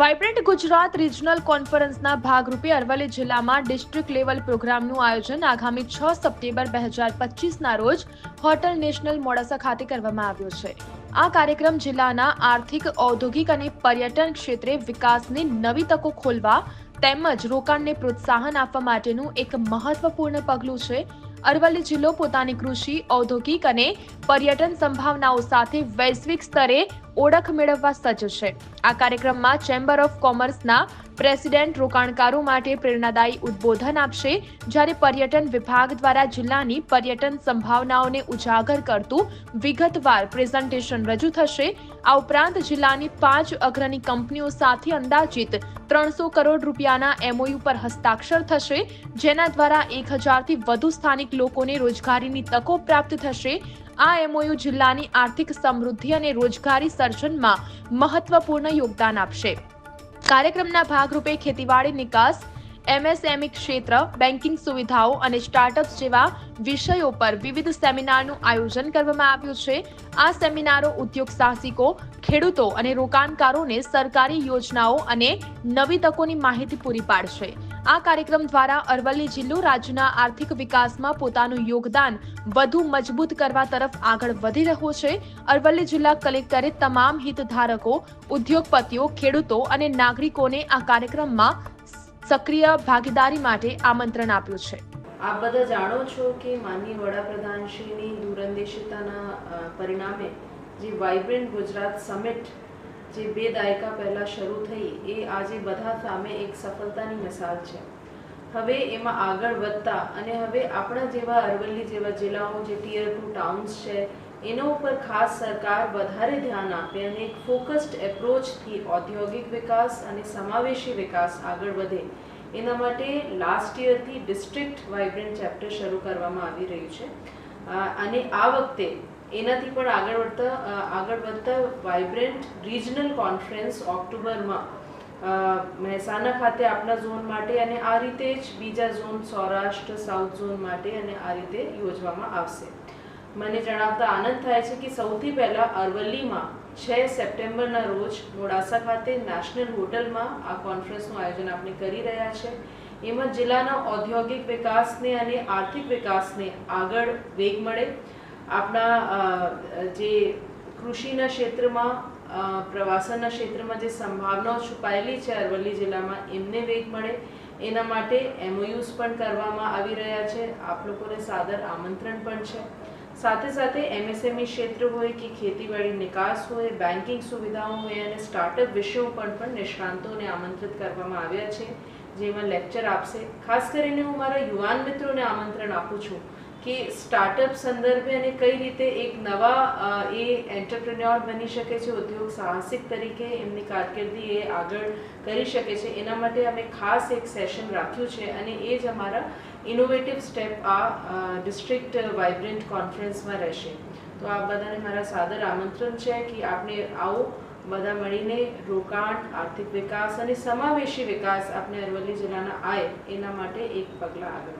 Vibrant Gujarat regional કોન્ફરન્સના ભાગરૂપે અરવલ્લી જિલ્લામાં ડિસ્ટ્રિક્ટ લેવલ પ્રોગ્રામનું આયોજન આગામી છ સપ્ટેમ્બર બે હજાર પચીસના રોજ હોટલ નેશનલ મોડાસા ખાતે કરવામાં આવ્યો છે. આ કાર્યક્રમ જિલ્લાના આર્થિક, ઔદ્યોગિક અને પર્યટન ક્ષેત્રે વિકાસની નવી તકો ખોલવા તેમજ રોકાણને પ્રોત્સાહન આપવા માટેનું એક મહત્વપૂર્ણ પગલું છે. અરવલ્લી જિલ્લો પોતાની કૃષિ, ઔદ્યોગિક અને પર્યટન સંભાવનાઓ સાથે વૈશ્વિક સ્તરે ઓળખ મેળવવા સજ્જ છે. આ કાર્યક્રમમાં ચેમ્બર ઓફ કોમર્સના પ્રેસિડેન્ટ રોકાણકારો માટે પ્રેરણાદાયી ઉદ્બોધન આપશે, જ્યારે પર્યટન વિભાગ દ્વારા જિલ્લાની પર્યટન સંભાવનાઓને ઉજાગર કરતું વિગતવાર પ્રેઝન્ટેશન રજૂ થશે. આ ઉપરાંત જિલ્લાની પાંચ અગ્રણી કંપનીઓ સાથે અંદાજિત ત્રણસો કરોડ રૂપિયાના એમઓયુ પર હસ્તાક્ષર થશે, જેના દ્વારા એક હજારથી વધુ સ્થાનિક લોકોને રોજગારીની તકો પ્રાપ્ત થશે. આ એમઓયુ જિલ્લાની આર્થિક સમૃદ્ધિ અને રોજગારી સર્જનમાં મહત્વપૂર્ણ યોગદાન આપશે. કાર્યક્રમના ભાગરૂપે ખેતીવાડી નિકાસ એમએસએમઈ ક્ષેત્ર બેન્કિંગ સુવિધાઓ અને સ્ટાર્ટઅપ્સ જેવા વિષયો પર વિવિધ સેમિનારનું આયોજન કરવામાં આવ્યું છે. આ સેમિનારો ઉદ્યોગ સાહસિકો, ખેડૂતો અને રોકાણકારોને સરકારી યોજનાઓ અને નવી તકોની માહિતી પૂરી પાડશે. આ કાર્યક્રમ દ્વારા અરવલ્લી જિલ્લો રાજ્યના આર્થિક વિકાસમાં પોતાનું યોગદાન વધુ મજબૂત કરવા તરફ આગળ વધી રહ્યો છે. અરવલ્લી જિલ્લા કલેક્ટરે તમામ હિતધારકો, ઉદ્યોગપતિઓ, ખેડૂતો અને નાગરિકોને આ કાર્યક્રમમાં સક્રિય ભાગીદારી માટે આમંત્રણ આપ્યું છે. આપ બધા જાણો છો કે માનનીય વડાપ્રધાનશ્રીની દૂરંદેશિતાના પરિણામે જે વાઇબ્રન્ટ ગુજરાત સમિટ જે બે દાયકા પહેલાં શરૂ થઈ, એ આજે બધા સામે એક સફળતાની મિસાલ છે. હવે એમાં આગળ વધતા અને હવે આપણા જેવા અરવલ્લી જેવા જિલ્લાઓ જે ટીયર ટુ ટાઉન્સ છે એના ઉપર ખાસ સરકાર વધારે ધ્યાન આપે અને એક ફોકસ્ડ એપ્રોચથી ઔદ્યોગિક વિકાસ અને સમાવેશી વિકાસ આગળ વધે. એના માટે લાસ્ટ યરથી ડિસ્ટ્રિક્ટ વાઇબ્રન્ટ ચેપ્ટર શરૂ કરવામાં આવી રહ્યું છે. અને આ વખતે એનાથી પણ આગળ વધતા આગળ વધતા વાઇબ્રન્ટ રિજનલ કોન્ફરન્સ ઓક્ટોબરમાં મહેસાણા ખાતે આપણા ઝોન માટે અને આ રીતે જ બીજા ઝોન સૌરાષ્ટ્ર સાઉથ ઝોન માટે અને આ રીતે યોજવામાં આવશે. મને જણાવતા આનંદ થાય છે કે સૌથી પહેલાં અરવલ્લીમાં છ સપ્ટેમ્બરના રોજ મોડાસા ખાતે નેશનલ હોટલમાં આ કોન્ફરન્સનું આયોજન આપણે કરી રહ્યા છે. એમાં જિલ્લાના ઔદ્યોગિક વિકાસને અને આર્થિક વિકાસને આગળ વેગ મળે. આપણા જે કૃષિના ક્ષેત્રમાં પ્રવાસનના ક્ષેત્રમાં જે સંભાવનાઓ છુપાયેલી છે અરવલ્લી જિલ્લામાં, એમને વેગ મળે. એના માટે એમઓયુઝ પણ કરવામાં આવી રહ્યા છે. આપ લોકોને સાદર આમંત્રણ પણ છે. સાથે સાથે એમએસએમઈ ક્ષેત્ર હોય કે ખેતીવાડી નિકાસ હોય બેન્કિંગ સુવિધાઓ હોય અને સ્ટાર્ટઅપ વિષયો પર પણ નિષ્ણાંતોને આમંત્રિત કરવામાં આવ્યા છે, જેમાં લેક્ચર આપશે. ખાસ કરીને હું મારા યુવાન મિત્રોને આમંત્રણ આપું છું કે સ્ટાર્ટઅપ સંદર્ભે અને કઈ રીતે એક નવા એ એન્ટરપ્રેન્યોર બની શકે છે, ઉદ્યોગ સાહસિક તરીકે એમની કારકિર્દી એ આગળ કરી શકે છે. એના માટે અમે ખાસ એક સેશન રાખ્યું છે અને એ જ અમારા ઇનોવેટિવ સ્ટેપ આ ડિસ્ટ્રિક્ટ વાઇબ્રન્ટ કોન્ફરન્સમાં રહેશે. તો આ બધાને મારા સાદર આમંત્રણ છે કે આપણે આવો બધા મળીને રોકાણ, આર્થિક વિકાસ અને સમાવેશી વિકાસ આપણે અરવલ્લી જિલ્લાના આય એના માટે એક પગલાં આગળ